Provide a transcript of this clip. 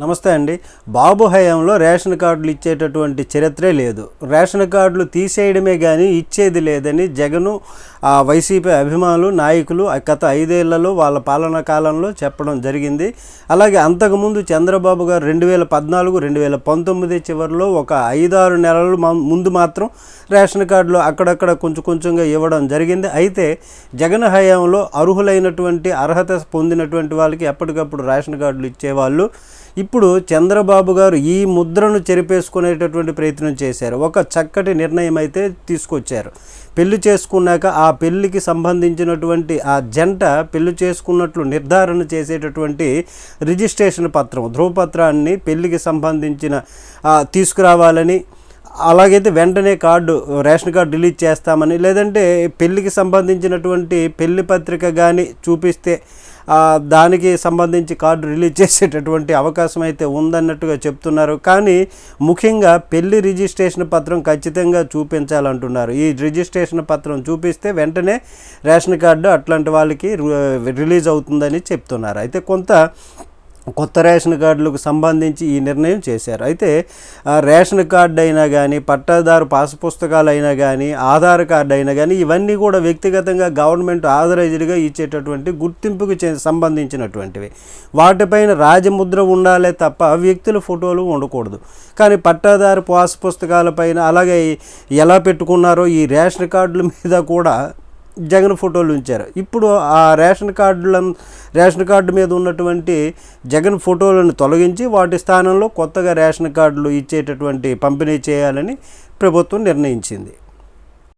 నమస్తే అండి. బాబు హయాంలో రేషన్ కార్డులు ఇచ్చేటటువంటి చరిత్రే లేదు. రేషన్ కార్డులు తీసేయడమే కానీ ఇచ్చేది లేదని జగను వైసీపీ అభిమానులు నాయకులు ఆ గత ఐదేళ్ళలో వాళ్ళ పాలనా కాలంలో చెప్పడం జరిగింది. అలాగే అంతకుముందు చంద్రబాబు గారు రెండు వేల పద్నాలుగు రెండు వేల పంతొమ్మిది చివరిలో ఒక ఐదారు నెలలు మ- ముందు మాత్రం రేషన్ కార్డులు అక్కడక్కడ కొంచెం కొంచెంగా ఇవ్వడం జరిగింది. అయితే జగన్ హయాంలో అర్హులైనటువంటి అర్హత పొందినటువంటి వాళ్ళకి ఎప్పటికప్పుడు రేషన్ కార్డులు ఇచ్చేవాళ్ళు. ఇప్పుడు చంద్రబాబు గారు ఈ ముద్రను చెరిపేసుకునేటటువంటి ప్రయత్నం చేశారు. ఒక చక్కటి నిర్ణయం అయితే తీసుకొచ్చారు. పెళ్ళి చేసుకున్నాక ఆ పెళ్ళికి సంబంధించినటువంటి ఆ జంట పెళ్ళి చేసుకున్నట్లు నిర్ధారణ చేసేటటువంటి రిజిస్ట్రేషన్ పత్రం ధ్రువపత్రాన్ని పెళ్ళికి సంబంధించిన తీసుకురావాలని అలాగైతే వెంటనే కార్డు రేషన్ కార్డు రిలీజ్ చేస్తామని లేదంటే పెళ్ళికి సంబంధించినటువంటి పెళ్ళి పత్రిక కానీ చూపిస్తే దానికి సంబంధించి కార్డు రిలీజ్ చేసేటటువంటి అవకాశం అయితే ఉందన్నట్టుగా చెప్తున్నారు. కానీ ముఖ్యంగా పెళ్ళి రిజిస్ట్రేషన్ పత్రం ఖచ్చితంగా చూపించాలంటున్నారు. ఈ రిజిస్ట్రేషన్ పత్రం చూపిస్తే వెంటనే రేషన్ కార్డు అట్లాంటి వాళ్ళకి రిలీజ్ అవుతుందని చెప్తున్నారు. అయితే కొంత కొత్త రేషన్ కార్డులకు సంబంధించి ఈ నిర్ణయం చేశారు. అయితే రేషన్ కార్డు అయినా కానీ పట్టాదారు పాస్ పుస్తకాలు అయినా కానీ ఆధార్ కార్డు అయినా కానీ ఇవన్నీ కూడా వ్యక్తిగతంగా గవర్నమెంట్ ఆథరైజ్డ్గా ఇచ్చేటటువంటి గుర్తింపుకు చే- సంబంధించినటువంటివి. వాటిపైన రాజముద్ర ఉండాలే తప్ప వ్యక్తుల ఫోటోలు ఉండకూడదు. కానీ పట్టాదారు పాస్ పుస్తకాలపైన అలాగే ఎలా పెట్టుకున్నారో ఈ రేషన్ కార్డుల మీద కూడా జగన్ ఫోటోలు ఉంచారు. ఇప్పుడు ఆ రేషన్ కార్డుల రేషన్ కార్డు మీద ఉన్నటువంటి జగన్ ఫోటోలను తొలగించి వాటి స్థానంలో కొత్తగా రేషన్ కార్డులు ఇచ్చేటటువంటి పంపిణీ చేయాలని ప్రభుత్వం నిర్ణయించింది.